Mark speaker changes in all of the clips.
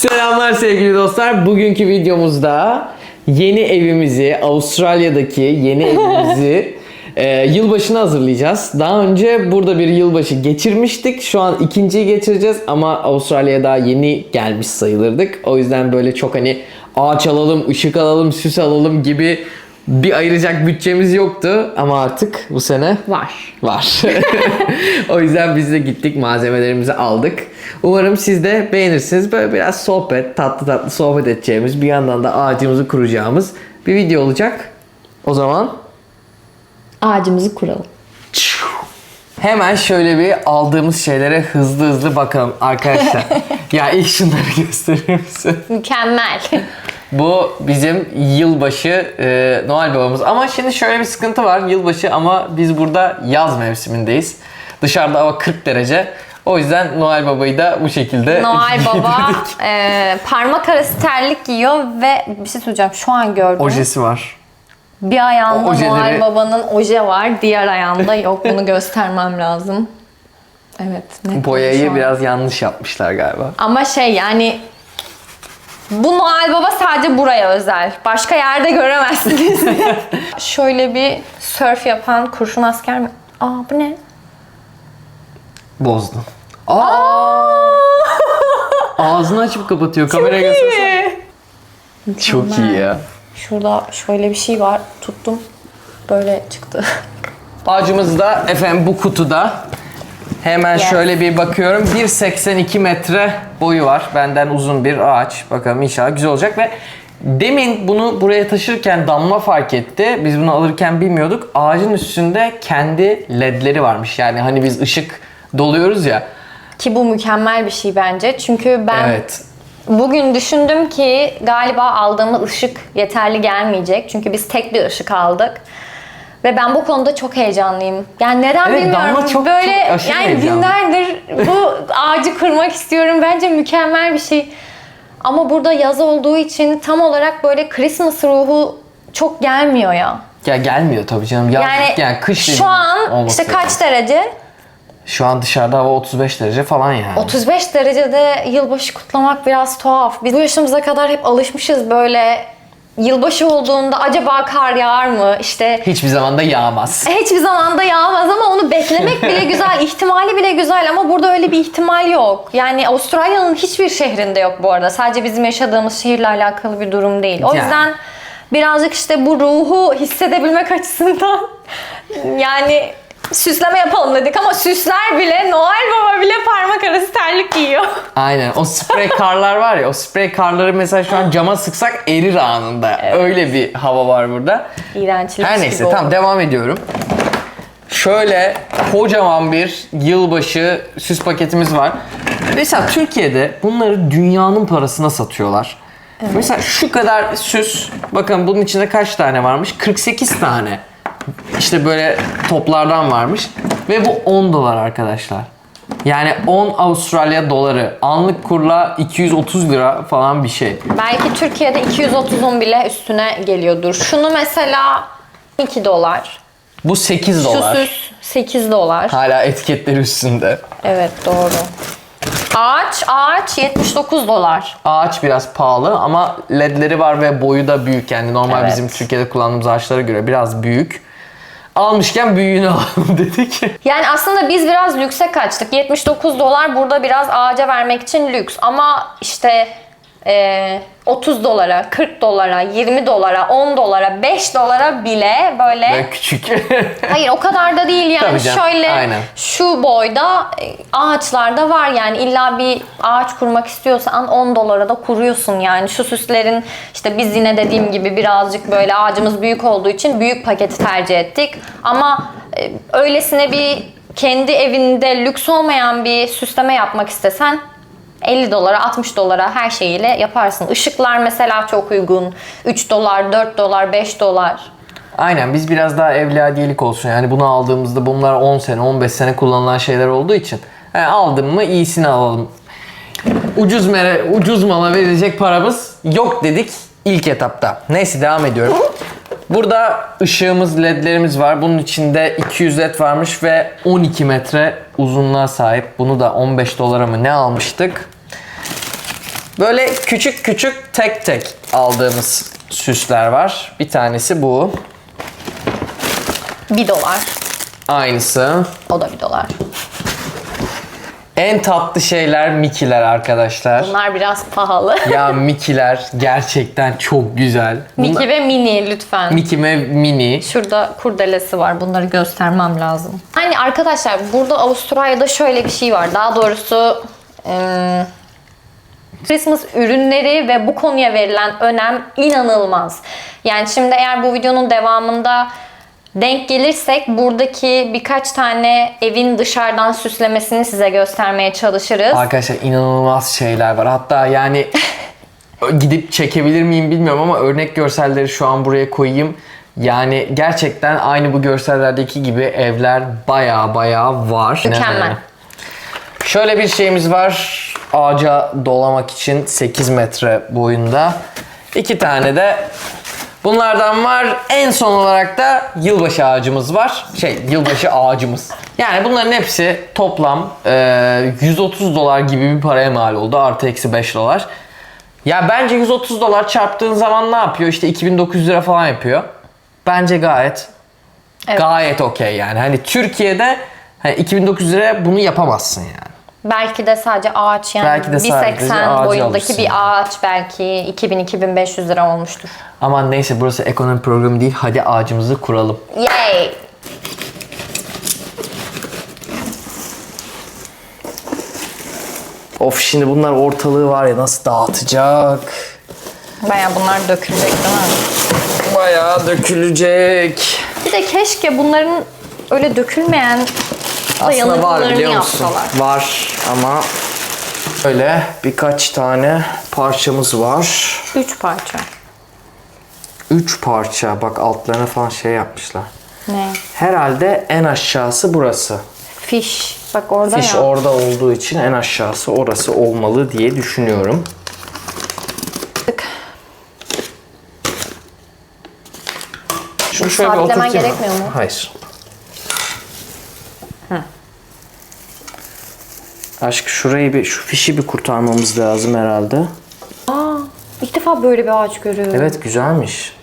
Speaker 1: Selamlar sevgili dostlar. Bugünkü videomuzda yeni evimizi, Avustralya'daki yeni evimizi e, yılbaşına hazırlayacağız. Daha önce burada bir yılbaşı geçirmiştik. Şu an ikinciyi geçireceğiz ama Avustralya'ya daha yeni gelmiş sayılırdık. O yüzden böyle çok hani ağaç alalım, ışık alalım, süs alalım gibi bir ayıracak bütçemiz yoktu ama artık bu sene
Speaker 2: Var.
Speaker 1: var. o yüzden biz de gittik malzemelerimizi aldık. Umarım siz de beğenirsiniz. Böyle biraz sohbet, tatlı tatlı sohbet edeceğimiz, bir yandan da ağacımızı kuracağımız bir video olacak. O zaman
Speaker 2: Ağacımızı kuralım.
Speaker 1: hemen şöyle bir aldığımız şeylere hızlı hızlı bakalım arkadaşlar. ya ilk şunları gösterir misin?
Speaker 2: Mükemmel.
Speaker 1: Bu bizim yılbaşı e, Noel babamız. Ama şimdi şöyle bir sıkıntı var. Yılbaşı ama biz burada yaz mevsimindeyiz. Dışarıda hava 40 derece. O yüzden Noel babayı da bu şekilde
Speaker 2: Noel Baba e, parmak arası terlik giyiyor ve bir şey söyleyeceğim şu an gördüm.
Speaker 1: Ojesi var.
Speaker 2: Bir ayağında
Speaker 1: O ojeleri-
Speaker 2: Noel Baba'nın oje var, diğer ayağında yok. Bunu göstermem lazım. Evet.
Speaker 1: Boyayı biraz yanlış yapmışlar galiba.
Speaker 2: Ama şey yani bu Noel Baba sadece buraya özel. Başka yerde göremezsiniz. Şöyle bir surf yapan kurşun asker mi? Aa bu ne?
Speaker 1: Bozdun. Aa! Ağzını açıp kapatıyor. Kameraya göstersene. Çok iyi ya.
Speaker 2: Şurada şöyle bir şey var. Tuttum. Böyle çıktı.
Speaker 1: Ağacımız da efendim bu kutuda. Hemen
Speaker 2: Yes.
Speaker 1: şöyle bir bakıyorum. 1.82 metre boyu var. Benden uzun bir ağaç. Bakalım inşallah güzel olacak ve demin bunu buraya taşırken Damla fark etti. Biz bunu alırken bilmiyorduk. Ağacın üstünde kendi ledleri varmış. Yani hani biz ışık doluyoruz ya.
Speaker 2: Ki bu mükemmel bir şey bence. Çünkü ben
Speaker 1: Evet.
Speaker 2: bugün düşündüm ki galiba aldığımız ışık yeterli gelmeyecek. Çünkü biz tek bir ışık aldık. Ve ben bu konuda çok heyecanlıyım. Yani neden
Speaker 1: Evet,
Speaker 2: bilmiyorum.
Speaker 1: Damla çok-
Speaker 2: Böyle
Speaker 1: çok aşırı
Speaker 2: yani
Speaker 1: heyecanlı.
Speaker 2: günlerdir bu ağacı kurmak istiyorum. Bence mükemmel bir şey. Ama burada yaz olduğu için tam olarak böyle Christmas ruhu çok gelmiyor ya.
Speaker 1: Ya gelmiyor tabii canım. Yaz,
Speaker 2: Yani,
Speaker 1: yani, kış
Speaker 2: şu an işte
Speaker 1: lazım.
Speaker 2: kaç derece?
Speaker 1: Şu an dışarıda hava 35 derece falan yani.
Speaker 2: 35 derecede yılbaşı kutlamak biraz tuhaf. Biz bu yaşımıza kadar hep alışmışız böyle yılbaşı olduğunda acaba kar yağar mı? İşte
Speaker 1: Hiçbir zaman da yağmaz.
Speaker 2: hiçbir zaman da yağmaz ama onu beklemek bile güzel, ihtimali bile güzel ama burada öyle bir ihtimal yok. Yani Avustralya'nın hiçbir şehrinde yok bu arada. Sadece bizim yaşadığımız şehirle alakalı bir durum değil. O
Speaker 1: Yani.
Speaker 2: yüzden birazcık işte bu ruhu hissedebilmek açısından yani süsleme yapalım dedik ama süsler bile Noel Baba bile parmak arası terlik giyiyor.
Speaker 1: Aynen. O sprey karlar var ya, o sprey karları mesela şu an cama sıksak erir anında. Öyle bir hava var burada.
Speaker 2: İğrençlik
Speaker 1: Her
Speaker 2: gibi
Speaker 1: neyse
Speaker 2: oldu.
Speaker 1: tamam devam ediyorum. Şöyle kocaman bir yılbaşı süs paketimiz var. Mesela Türkiye'de bunları dünyanın parasına satıyorlar. Mesela şu kadar süs, bakın bunun içinde kaç tane varmış? 48 tane. İşte böyle toplardan varmış. Ve bu 10 dolar arkadaşlar. Yani 10 Avustralya doları. Anlık kurla 230 lira falan bir şey.
Speaker 2: Belki Türkiye'de 230'un bile üstüne geliyordur. Şunu mesela 2 dolar.
Speaker 1: Bu 8
Speaker 2: Şu
Speaker 1: dolar.
Speaker 2: süs 8 dolar.
Speaker 1: Hala etiketleri üstünde.
Speaker 2: Evet doğru. Ağaç, ağaç 79 dolar.
Speaker 1: Ağaç biraz pahalı ama ledleri var ve boyu da büyük. Yani normal
Speaker 2: Evet.
Speaker 1: bizim Türkiye'de kullandığımız ağaçlara göre biraz büyük. Almışken büyüğünü alalım dedik.
Speaker 2: Yani aslında biz biraz lükse kaçtık. 79 dolar burada biraz ağaca vermek için lüks. Ama işte eee, 30 dolara, 40 dolara, 20 dolara, 10 dolara, 5 dolara bile böyle
Speaker 1: Böyle küçük.
Speaker 2: Hayır o kadar da değil yani
Speaker 1: Tabii canım,
Speaker 2: şöyle
Speaker 1: aynen.
Speaker 2: şu boyda e, ağaçlarda var yani illa bir ağaç kurmak istiyorsan 10 dolara da kuruyorsun yani şu süslerin işte biz yine dediğim gibi birazcık böyle ağacımız büyük olduğu için büyük paketi tercih ettik ama e, öylesine bir kendi evinde lüks olmayan bir süsleme yapmak istesen 50 dolara 60 dolara her şeyiyle yaparsın. Işıklar mesela çok uygun. 3 dolar, 4 dolar, 5 dolar.
Speaker 1: Aynen biz biraz daha evladiyelik olsun. Yani bunu aldığımızda bunlar 10 sene 15 sene kullanılan şeyler olduğu için. Yani aldım mı iyisini alalım. Ucuz mere, ucuz mala verilecek paramız yok dedik ilk etapta. Neyse devam ediyorum. Burada ışığımız, ledlerimiz var. Bunun içinde 200 led varmış ve 12 metre uzunluğa sahip. Bunu da 15 dolara mı ne almıştık? Böyle küçük küçük tek tek aldığımız süsler var. Bir tanesi bu.
Speaker 2: 1 dolar.
Speaker 1: Aynısı.
Speaker 2: O da 1 dolar.
Speaker 1: En tatlı şeyler Mickey'ler arkadaşlar.
Speaker 2: Bunlar biraz pahalı.
Speaker 1: ya Mickey'ler gerçekten çok güzel. Bunlar-
Speaker 2: ve Minnie lütfen.
Speaker 1: Mickey ve Minnie.
Speaker 2: Şurada kurdelesi var. Bunları göstermem lazım. Hani arkadaşlar burada Avustralya'da şöyle bir şey var. Daha doğrusu Christmas ürünleri ve bu konuya verilen önem inanılmaz. Yani şimdi eğer bu videonun devamında denk gelirsek buradaki birkaç tane evin dışarıdan süslemesini size göstermeye çalışırız.
Speaker 1: Arkadaşlar inanılmaz şeyler var. Hatta yani gidip çekebilir miyim bilmiyorum ama örnek görselleri şu an buraya koyayım. Yani gerçekten aynı bu görsellerdeki gibi evler baya baya var.
Speaker 2: Mükemmel.
Speaker 1: Şöyle bir şeyimiz var. Ağaca dolamak için 8 metre boyunda. İki tane de bunlardan var. En son olarak da yılbaşı ağacımız var. Şey yılbaşı ağacımız. Yani bunların hepsi toplam e, 130 dolar gibi bir paraya mal oldu. Artı eksi 5 dolar. Ya bence 130 dolar çarptığın zaman ne yapıyor? İşte 2900 lira falan yapıyor. Bence gayet
Speaker 2: Evet.
Speaker 1: gayet okey yani. Hani Türkiye'de hani 2900 liraya bunu yapamazsın yani.
Speaker 2: Belki de sadece ağaç yani.
Speaker 1: Belki de sadece
Speaker 2: 1.80
Speaker 1: ağacı
Speaker 2: boyundaki bir ağaç belki 2000-2500 lira olmuştur.
Speaker 1: Aman neyse burası ekonomi programı değil. Hadi ağacımızı kuralım.
Speaker 2: Yay!
Speaker 1: Of şimdi bunlar ortalığı var ya nasıl dağıtacak.
Speaker 2: Baya bunlar dökülecek değil mi?
Speaker 1: Bayağı dökülecek.
Speaker 2: Bir de keşke bunların öyle dökülmeyen
Speaker 1: Aslında var biliyor musun?
Speaker 2: yapsalar.
Speaker 1: Var ama öyle birkaç tane parçamız var.
Speaker 2: Üç parça.
Speaker 1: Üç parça. Bak altlarına falan şey yapmışlar.
Speaker 2: Ne?
Speaker 1: Herhalde en aşağısı burası.
Speaker 2: Fiş. Bak orada
Speaker 1: Fiş
Speaker 2: ya.
Speaker 1: orada olduğu için en aşağısı orası olmalı diye düşünüyorum. Şunu şöyle bir oturtayım
Speaker 2: gerekmiyor mu?
Speaker 1: Hayır. Aşk şurayı bir, şu fişi bir kurtarmamız lazım herhalde.
Speaker 2: Aa, ilk defa böyle bir ağaç görüyorum.
Speaker 1: Evet güzelmiş.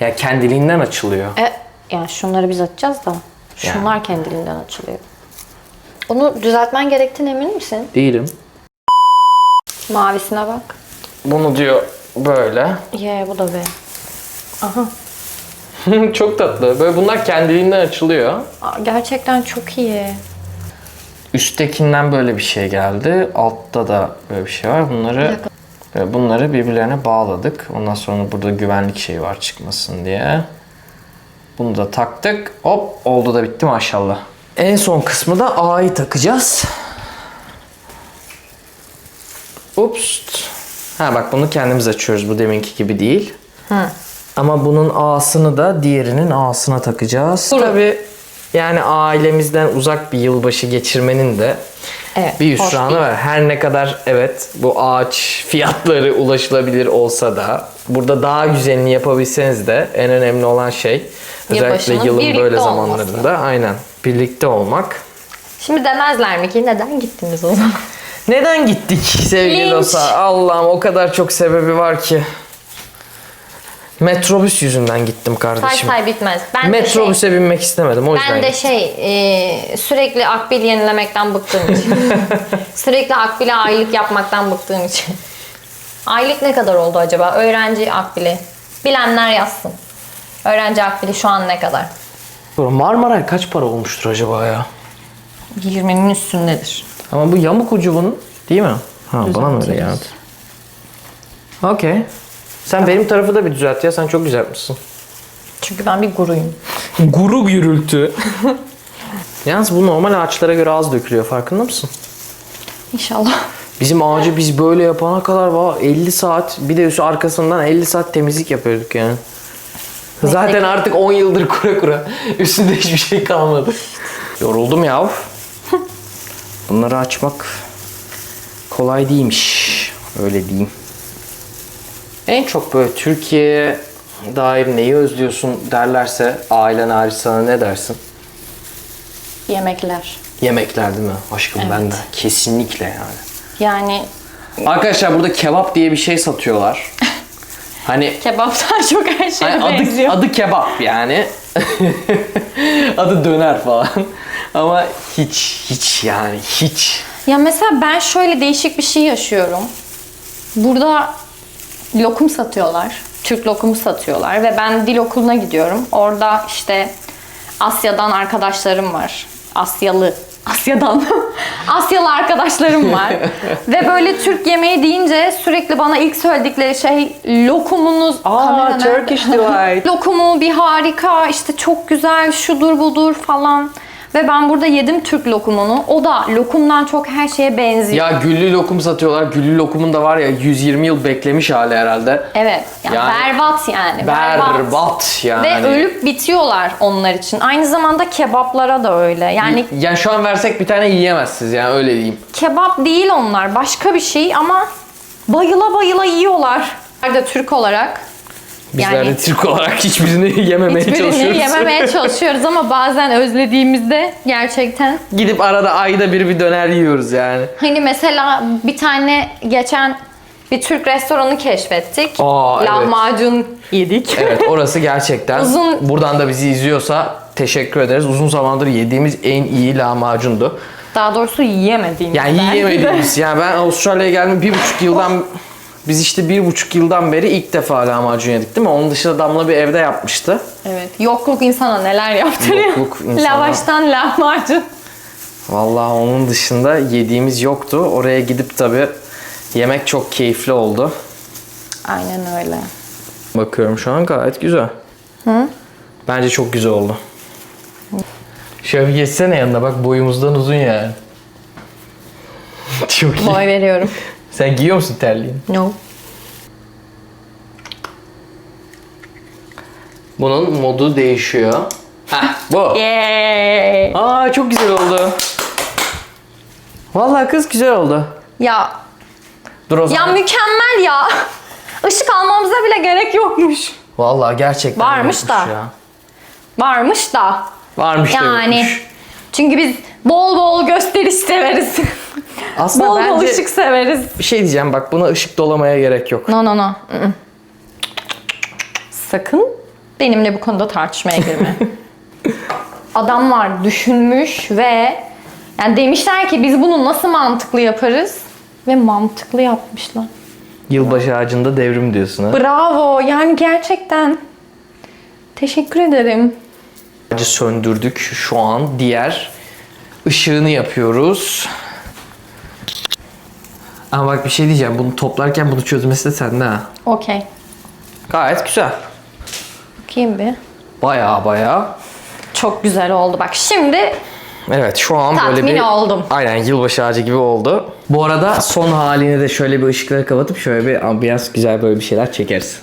Speaker 1: Ya kendiliğinden açılıyor.
Speaker 2: E, yani şunları biz açacağız da. Şunlar kendiliğinden açılıyor. Bunu düzeltmen gerektiğine emin misin?
Speaker 1: Değilim.
Speaker 2: Mavisine bak.
Speaker 1: Bunu diyor böyle.
Speaker 2: Ye bu da be. Aha.
Speaker 1: Çok tatlı. Böyle bunlar kendiliğinden açılıyor.
Speaker 2: Aa, gerçekten çok iyi.
Speaker 1: Üsttekinden böyle bir şey geldi. Altta da böyle bir şey var. Bunları ve bunları birbirlerine bağladık. Ondan sonra burada güvenlik şeyi var çıkmasın diye. Bunu da taktık. Hop oldu da bitti maşallah. En son kısmı da A'yı takacağız. Ups. Ha bak bunu kendimiz açıyoruz. Bu deminki gibi değil. Ama bunun A'sını da diğerinin A'sına takacağız. Tabii yani ailemizden uzak bir yılbaşı geçirmenin de
Speaker 2: Evet,
Speaker 1: bir hüsranı var. Her ne kadar evet bu ağaç fiyatları ulaşılabilir olsa da burada daha güzelini yapabilseniz de en önemli olan şey özellikle
Speaker 2: Yılbaşının
Speaker 1: yılın böyle
Speaker 2: olması.
Speaker 1: zamanlarında aynen birlikte olmak.
Speaker 2: Şimdi demezler mi ki neden gittiniz o zaman?
Speaker 1: Neden gittik sevgili
Speaker 2: Linç.
Speaker 1: dostlar? Allah'ım o kadar çok sebebi var ki. Metrobüs yüzünden gittim
Speaker 2: say
Speaker 1: kardeşim.
Speaker 2: say bitmez. Ben de şey,
Speaker 1: Metrobüse binmek istemedim o yüzden.
Speaker 2: ben de
Speaker 1: gittim.
Speaker 2: şey e, sürekli akbil yenilemekten bıktığım için. sürekli akbile aylık yapmaktan bıktığım için. Aylık ne kadar oldu acaba? Öğrenci akbili. Bilenler yazsın. Öğrenci akbili şu an ne kadar?
Speaker 1: Marmaray kaç para olmuştur acaba ya?
Speaker 2: 20'nin üstündedir.
Speaker 1: Ama bu yamuk ucu bunun değil mi? Ha bana mı öyle geldi? Okey. Sen benim tarafı da bir düzelt ya. Sen çok güzel yapmışsın.
Speaker 2: Çünkü ben bir guruyum.
Speaker 1: Guru gürültü. Yalnız bu normal ağaçlara göre az dökülüyor. Farkında mısın?
Speaker 2: İnşallah.
Speaker 1: Bizim ağacı biz böyle yapana kadar var 50 saat bir de üstü arkasından 50 saat temizlik yapıyorduk yani. Zaten artık 10 yıldır kura kura. Üstünde hiçbir şey kalmadı. Yoruldum ya. Bunları açmak kolay değilmiş. Öyle diyeyim. En çok böyle Türkiye'ye dair neyi özlüyorsun derlerse ailen hariç sana ne dersin?
Speaker 2: Yemekler.
Speaker 1: Yemekler değil mi? Aşkım ben de.
Speaker 2: Evet.
Speaker 1: Kesinlikle yani.
Speaker 2: Yani
Speaker 1: Arkadaşlar burada kebap diye bir şey satıyorlar. Hani
Speaker 2: Kebaptan çok her şeye
Speaker 1: Hani adı,
Speaker 2: benziyor.
Speaker 1: adı kebap yani. adı döner falan. Ama hiç hiç yani hiç.
Speaker 2: Ya mesela ben şöyle değişik bir şey yaşıyorum. Burada lokum satıyorlar. Türk lokumu satıyorlar ve ben dil okuluna gidiyorum. Orada işte Asya'dan arkadaşlarım var. Asyalı. Asya'dan. Asyalı arkadaşlarım var. ve böyle Türk yemeği deyince sürekli bana ilk söyledikleri şey lokumunuz. Nerede?
Speaker 1: Turkish delight.
Speaker 2: Lokumu bir harika, işte çok güzel, şudur budur falan. Ve ben burada yedim Türk lokumunu. O da lokumdan çok her şeye benziyor.
Speaker 1: Ya güllü lokum satıyorlar. Güllü lokumun da var ya 120 yıl beklemiş hali herhalde.
Speaker 2: Evet. Yani,
Speaker 1: Yani-
Speaker 2: berbat yani.
Speaker 1: Berbat yani.
Speaker 2: Ve ölüp bitiyorlar onlar için. Aynı zamanda kebaplara da öyle. Yani
Speaker 1: Yani şu an versek bir tane yiyemezsiniz yani öyle diyeyim.
Speaker 2: kebap değil onlar. Başka bir şey ama bayıla bayıla yiyorlar. Nerede Türk olarak
Speaker 1: Bizler
Speaker 2: Yani-
Speaker 1: de Türk olarak hiçbirini yememeye
Speaker 2: hiçbirini
Speaker 1: çalışıyoruz.
Speaker 2: yememeye çalışıyoruz ama bazen özlediğimizde gerçekten
Speaker 1: Gidip arada ayda bir bir döner yiyoruz yani.
Speaker 2: Hani mesela bir tane geçen bir Türk restoranı keşfettik.
Speaker 1: Aa, evet.
Speaker 2: Lahmacun yedik.
Speaker 1: Evet orası gerçekten.
Speaker 2: Uzun-
Speaker 1: Buradan da bizi izliyorsa teşekkür ederiz. Uzun zamandır yediğimiz en iyi lahmacundu.
Speaker 2: Daha doğrusu yiyemediğimiz.
Speaker 1: Yani yiyemediğimiz. Yani ben Avustralya'ya geldim bir buçuk yıldan biz işte bir buçuk yıldan beri ilk defa lahmacun yedik değil mi? Onun dışında Damla bir evde yapmıştı.
Speaker 2: Evet. Yokluk insana neler yaptırıyor.
Speaker 1: Yokluk insana-
Speaker 2: Lavaştan lahmacun.
Speaker 1: Vallahi onun dışında yediğimiz yoktu. Oraya gidip tabii yemek çok keyifli oldu.
Speaker 2: Aynen öyle.
Speaker 1: Bakıyorum şu an gayet güzel. Bence çok güzel oldu. Şöyle bir geçsene yanına bak boyumuzdan uzun yani. çok iyi.
Speaker 2: Boy veriyorum.
Speaker 1: Sen giyiyor musun terliğini?
Speaker 2: No.
Speaker 1: Bunun modu değişiyor. Heh, bu.
Speaker 2: Yay.
Speaker 1: Aa çok güzel oldu. Vallahi kız güzel oldu.
Speaker 2: Ya
Speaker 1: Dur o
Speaker 2: ya
Speaker 1: zaman.
Speaker 2: mükemmel ya. Işık almamıza bile gerek yokmuş.
Speaker 1: Vallahi gerçekten
Speaker 2: Varmış
Speaker 1: yokmuş
Speaker 2: da.
Speaker 1: Ya.
Speaker 2: Varmış da.
Speaker 1: Varmış da
Speaker 2: Yani
Speaker 1: yokmuş.
Speaker 2: çünkü biz bol bol gösteriş severiz.
Speaker 1: Aslında
Speaker 2: bol bol
Speaker 1: bence
Speaker 2: ışık severiz.
Speaker 1: bir şey diyeceğim bak buna ışık dolamaya gerek yok.
Speaker 2: No no no. Mm-mm. Sakın benimle bu konuda tartışmaya girme. Adamlar düşünmüş ve yani demişler ki biz bunu nasıl mantıklı yaparız ve mantıklı yapmışlar.
Speaker 1: Yılbaşı ağacında devrim diyorsun ha.
Speaker 2: Bravo. Yani gerçekten teşekkür ederim.
Speaker 1: Ağacı söndürdük şu an. Diğer ışığını yapıyoruz. Ama bak bir şey diyeceğim. Bunu toplarken bunu çözmesi de sende ha.
Speaker 2: Okey.
Speaker 1: Gayet güzel.
Speaker 2: Bakayım bir.
Speaker 1: Baya baya.
Speaker 2: Çok güzel oldu. Bak şimdi
Speaker 1: Evet şu an böyle
Speaker 2: Tatmin
Speaker 1: bir...
Speaker 2: oldum.
Speaker 1: Aynen yılbaşı ağacı gibi oldu. Bu arada son halini de şöyle bir ışıkları kapatıp şöyle bir ambiyans güzel böyle bir şeyler çekeriz.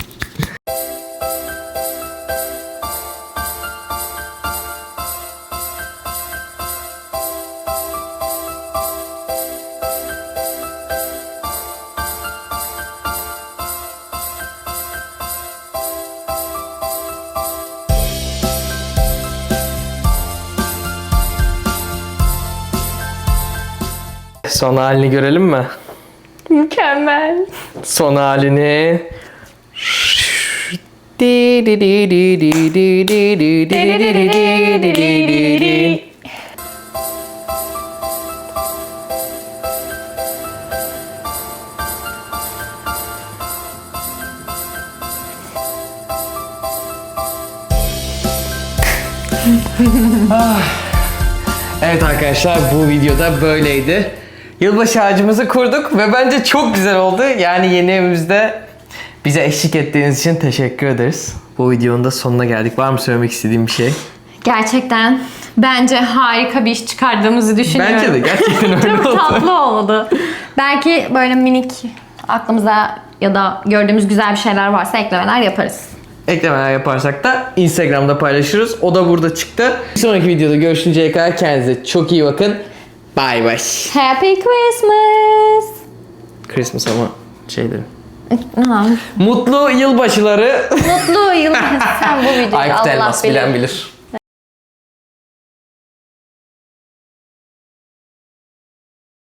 Speaker 1: Son halini görelim mi?
Speaker 2: Mükemmel.
Speaker 1: Son halini. Ah. Evet arkadaşlar bu videoda böyleydi. Yılbaşı ağacımızı kurduk ve bence çok güzel oldu. Yani yeni evimizde bize eşlik ettiğiniz için teşekkür ederiz. Bu videonun da sonuna geldik. Var mı söylemek istediğim bir şey?
Speaker 2: Gerçekten bence harika bir iş çıkardığımızı düşünüyorum.
Speaker 1: Bence de gerçekten öyle
Speaker 2: Çok
Speaker 1: oldu.
Speaker 2: tatlı oldu. Belki böyle minik aklımıza ya da gördüğümüz güzel bir şeyler varsa eklemeler yaparız.
Speaker 1: Eklemeler yaparsak da Instagram'da paylaşırız. O da burada çıktı. Bir sonraki videoda görüşünceye kadar kendinize çok iyi bakın. Bye bye.
Speaker 2: Happy Christmas!
Speaker 1: Christmas ama şey dedim.
Speaker 2: Ha,
Speaker 1: Mutlu yılbaşıları.
Speaker 2: Mutlu yıllar. Sen bu videoyu
Speaker 1: Aykut
Speaker 2: Allah
Speaker 1: Elmas
Speaker 2: bilir.
Speaker 1: bilen bilir.